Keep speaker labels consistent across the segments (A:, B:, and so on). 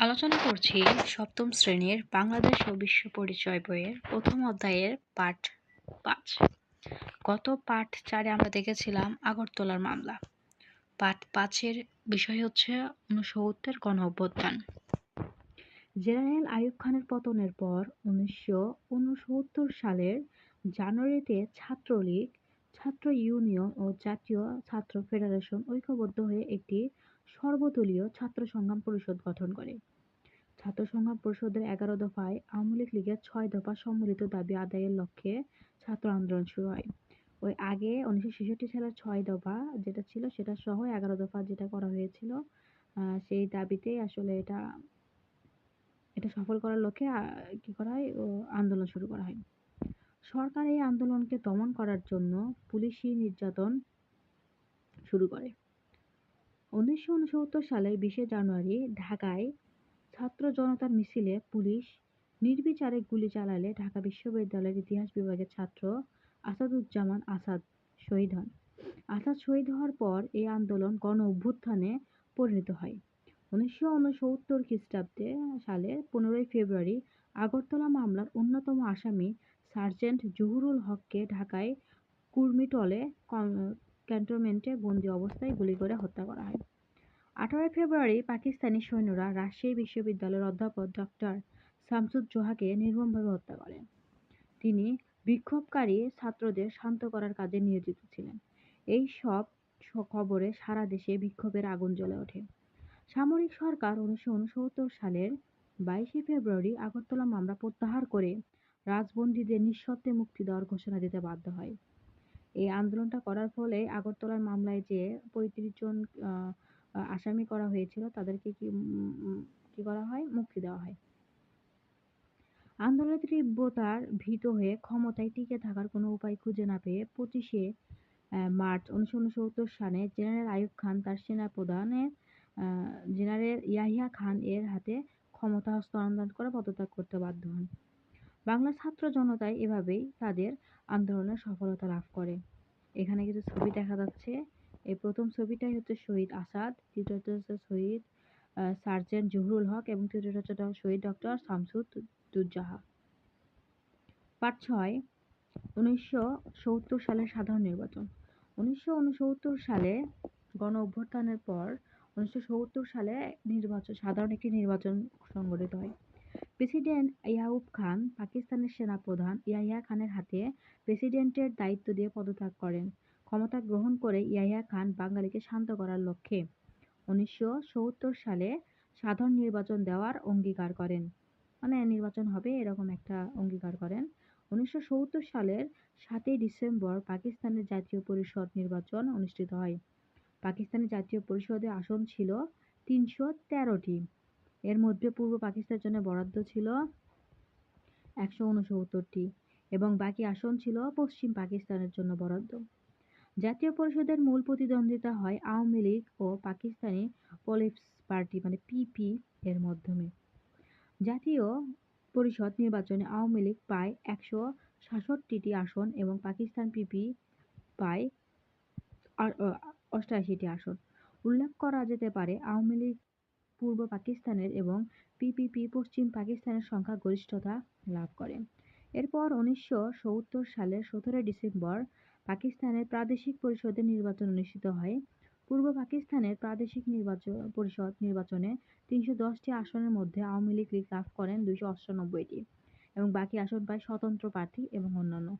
A: আলোচনা করছি সপ্তম শ্রেণির বাংলাদেশ ও বিশ্ব পরিচয় বইয়ের প্রথম অধ্যায়ের পাঠ পাঁচ। গত পাঠ চারে আমরা দেখেছিলাম আগরতলার মামলা। পাঠ পাঁচের বিষয় হচ্ছে উনসত্তর গণ অভ্যুত্থান। জেনারেল আইয়ুব খানের পতনের পর উনিশশো উনসত্তর সালের জানুয়ারিতে ছাত্রলীগ, ছাত্র ইউনিয়ন ও জাতীয় ছাত্র ফেডারেশন ঐক্যবদ্ধ হয়ে একটি সর্বদলীয় ছাত্র সংগ্রাম পরিষদ গঠন করে। ছাত্র সংগ্রাম পরিষদের এগারো দফায় আওয়ামী লীগ লীগের ছয় দফা সম্মিলিত দাবি আদায়ের লক্ষ্যে ছাত্র আন্দোলন শুরু হয়। ওই আগে উনিশশো ছেষট্টি সালের ছয় দফা যেটা ছিল সেটা সহ এগারো দফা যেটা করা হয়েছিল সেই দাবিতেই আসলে এটা এটা সফল করার লক্ষ্যে কি করা হয়? আন্দোলন শুরু করা হয়। সরকার এই আন্দোলনকে দমন করার জন্য পুলিশি নির্যাতন শুরু করে। উনিশশো উনসত্তর সালের বিশে জানুয়ারি ঢাকায় ছাত্র জনতার মিছিলে পুলিশ নির্বিচারে গুলি চালালে ঢাকা বিশ্ববিদ্যালয়ের ইতিহাস বিভাগের ছাত্র আসাদুজ্জামান আসাদ শহীদ হন। আসাদ শহীদ হওয়ার পর এই আন্দোলন গণ অভ্যুত্থানে পরিণত হয়। উনিশশো উনসত্তর খ্রিস্টাব্দে সালে পনেরোই ফেব্রুয়ারি আগরতলা মামলার অন্যতম আসামি সার্জেন্ট জহুরুল হককে ঢাকায় কুর্মিটলে ক্যান্টনমেন্টে বন্দি অবস্থায় গুলি করে হত্যা করা হয়। আঠারোই ফেব্রুয়ারি পাকিস্তানি সৈন্যরা রাজশাহী বিশ্ববিদ্যালয়ের অধ্যাপক ডক্টর শামসুজ্জোহাকে নির্মমভাবে হত্যা করেন। তিনি বিক্ষোভকারী ছাত্রদের শান্ত করার কাজে নিয়োজিত ছিলেন। এই সব খবরে সারা দেশে বিক্ষোভের আগুন জ্বলে ওঠে। সামরিক সরকার উনিশশো উনসত্তর সালের বাইশে ফেব্রুয়ারি আগরতলা মামলা প্রত্যাহার করে রাজবন্দীদের নিঃশর্তে মুক্তি দেওয়ার ঘোষণা দিতে বাধ্য হয়। এই আন্দোলনটা করার ফলে আগরতলার মামলায় যে পঁয়ত্রিশ জন আসামি করা হয়েছিল, তাদেরকে কি কি করা হয়? মুক্তি দেওয়া হয়। আন্দোলনের তীব্রতার ভীত হয়ে ক্ষমতায় টিকে থাকার কোনো উপায় খুঁজে না পেয়ে পঁচিশে মার্চ উনিশশো উনসত্তর সালে জেনারেল আইয়ুব খান তার সেনাপ্রধানের জেনারেল ইয়াহিয়া খান এর হাতে ক্ষমতা হস্তান্তর করে পদত্যাগ করতে বাধ্য হন। বাংলা ছাত্র জনতাই এভাবেই তাদের আন্দোলনের সফলতা লাভ করে। এখানে কিছু ছবি দেখা যাচ্ছে। এই প্রথম ছবিটাই হচ্ছে শহীদ আসাদ দ্বিতীয়টা হচ্ছে শহীদ সার্জেন্ট জহুরুল হক এবং তৃতীয়টা হচ্ছে শহীদ ডক্টর শামসুদ্দুজাহা পার্ট ছয়, উনিশশো সত্তর সালের সাধারণ নির্বাচন। উনিশশো উনসত্তর সালে গণ অভ্যুত্থানের পর উনিশশো সত্তর সালে নির্বাচন, সাধারণ একটি নির্বাচন সংগঠিত হয়। প্রেসিডেন্ট ইয়াউব খান পাকিস্তানের সেনাপ্রধান ইয়াহিয়া খানের হাতে প্রেসিডেন্টের দায়িত্ব দিয়ে পদত্যাগ করেন। ক্ষমতা গ্রহণ করে ইয়াহিয়া খান বাঙালিকে শান্ত করার লক্ষ্যে উনিশশো সত্তর সালে সাধারণ নির্বাচন দেওয়ার অঙ্গীকার করেন। মানে নির্বাচন হবে এরকম একটা অঙ্গীকার করেন। উনিশশো সত্তর সালের সাতই ডিসেম্বর পাকিস্তানের জাতীয় পরিষদ নির্বাচন অনুষ্ঠিত হয়। পাকিস্তানের জাতীয় পরিষদে আসন ছিল তিনশো তেরোটি। এর মধ্যে পূর্ব পাকিস্তানের জন্য বরাদ্দ ছিল একশো উনসত্তরটি এবং বাকি আসন ছিল পশ্চিম পাকিস্তানের জন্য বরাদ্দ। জাতীয় পরিষদের মূল প্রতিদ্বন্দ্বিতা হয় আওয়ামী লীগ ও পাকিস্তানি পলিপস পার্টি মানে পিপি এর মাধ্যমে। জাতীয় পরিষদ নির্বাচনে আওয়ামী লীগ পায় একশো সাতষট্টিটি আসন এবং পাকিস্তান পিপি পায় অষ্টাশিটি আসন। উল্লেখ করা যেতে পারে আওয়ামী লীগ পূর্ব পাকিস্তানের এবং পিপিপি পশ্চিম পাকিস্তানের সংখ্যা গরিষ্ঠতা লাভ করে। এরপর উনিশশো সালের সতেরোই ডিসেম্বর পাকিস্তানের প্রাদেশিক পরিষদের নির্বাচন অনুষ্ঠিত হয়। পূর্ব পাকিস্তানের প্রাদেশিক নির্বাচন পরিষদ নির্বাচনে তিনশো দশটি আসনের মধ্যে আওয়ামী লীগ লাভ করেন দুইশো অষ্টানব্বইটি এবং বাকি আসন পায় স্বতন্ত্র প্রার্থী এবং অন্যান্য।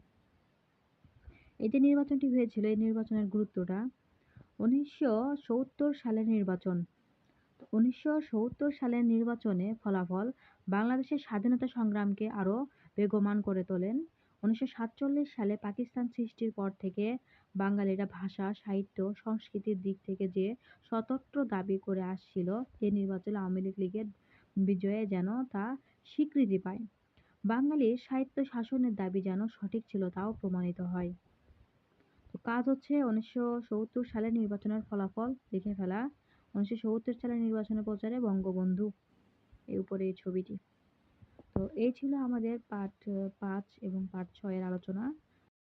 A: এই যে নির্বাচনটি হয়েছিল, এই নির্বাচনের গুরুত্বটা, উনিশশো সালের নির্বাচন উনিশশো সালের নির্বাচনে ফলাফল বাংলাদেশের স্বাধীনতা সংগ্রামকে আরও বেগবান করে তোলেন। উনিশশো সাতচল্লিশ সালে পাকিস্তান সৃষ্টির পর থেকে বাঙালিরা ভাষা, সাহিত্য, সংস্কৃতির দিক থেকে যে স্বতন্ত্র দাবি করে আসছিল এ নির্বাচনে আওয়ামী লীগ লীগের বিজয়ে যেন তা স্বীকৃতি পায়। বাঙালির সাহিত্য শাসনের দাবি যেন সঠিক ছিল তাও প্রমাণিত হয়। কাজ হচ্ছে উনিশশো সত্তর সালের নির্বাচনের ফলাফল লিখে ফেলা। উনিশশো সালের নির্বাচনে প্রচারে বঙ্গবন্ধু এর উপরে এই ছবিটি। তো এই ছিল আমাদের পার্ট পাঁচ এবং পার্ট ছয়ের আলোচনা।